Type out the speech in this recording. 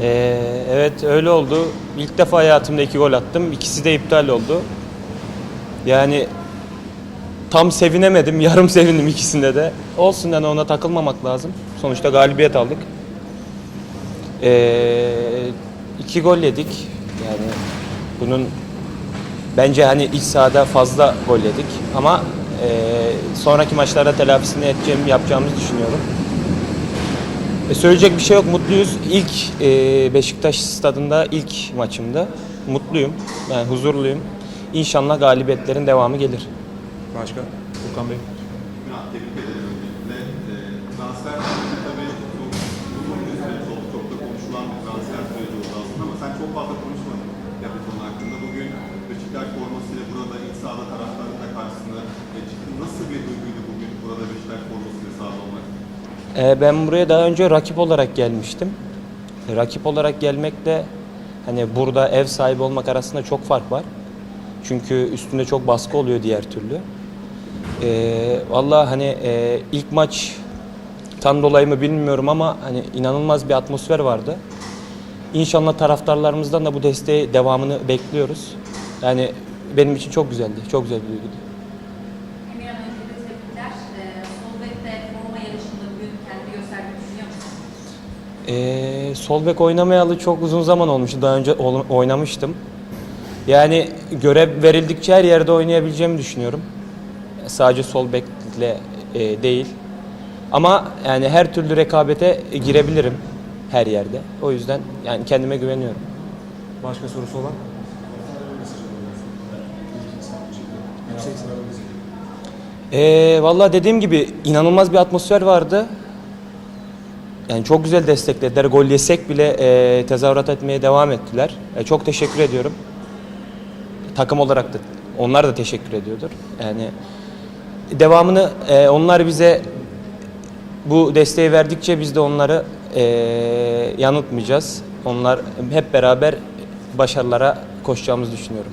Ee, evet öyle oldu. İlk defa hayatımda iki gol attım. İkisi de iptal oldu. Yani tam sevinemedim. Yarım sevindim ikisinde de. Olsun yani ona takılmamak lazım. Sonuçta galibiyet aldık. Ee, iki gol yedik. Yani bunun bence hani iç sahada fazla gol yedik. Ama e, sonraki maçlarda telafisini edeceğim, yapacağımızı düşünüyorum. E, söyleyecek bir şey yok. Mutluyuz. İlk e, Beşiktaş stadında ilk maçımda. Mutluyum. Yani huzurluyum. İnşallah galibiyetlerin devamı gelir. Başka? Okan Bey. Murat, tebrik ederim öncelikle. Transfer süreci tabii oldu. Çok da konuşulan bir transfer süreci oldu aslında ama sen çok fazla konuşmadın ya bu konu hakkında. Bugün Beşiktaş formasıyla burada iç sahada taraftarın da karşısında e, çıktın. Nasıl bir duyguydu bugün burada Beşiktaş formasıyla sahada olmak? E, ben buraya daha önce rakip olarak gelmiştim. Rakip olarak gelmekle hani burada ev sahibi olmak arasında çok fark var. Çünkü üstünde çok baskı oluyor diğer türlü. E, Valla hani e, ilk maç tam dolayı mı bilmiyorum ama hani inanılmaz bir atmosfer vardı. İnşallah taraftarlarımızdan da bu desteği devamını bekliyoruz. Yani benim için çok güzeldi. Çok güzel bir duyguydu. Ee, sol bek oynamayalı çok uzun zaman olmuştu. Daha önce oynamıştım. Yani görev verildikçe her yerde oynayabileceğimi düşünüyorum. Sadece sol bekle e, değil. Ama yani her türlü rekabete girebilirim her yerde. O yüzden yani kendime güveniyorum. Başka sorusu olan? Ee, Valla dediğim gibi inanılmaz bir atmosfer vardı. Yani çok güzel desteklediler. Gol yesek bile e, tezahürat etmeye devam ettiler. E, çok teşekkür ediyorum. Takım olarak da onlar da teşekkür ediyordur. Yani devamını e, onlar bize bu desteği verdikçe biz de onları e, yanıltmayacağız. Onlar hep beraber başarılara koşacağımızı düşünüyorum.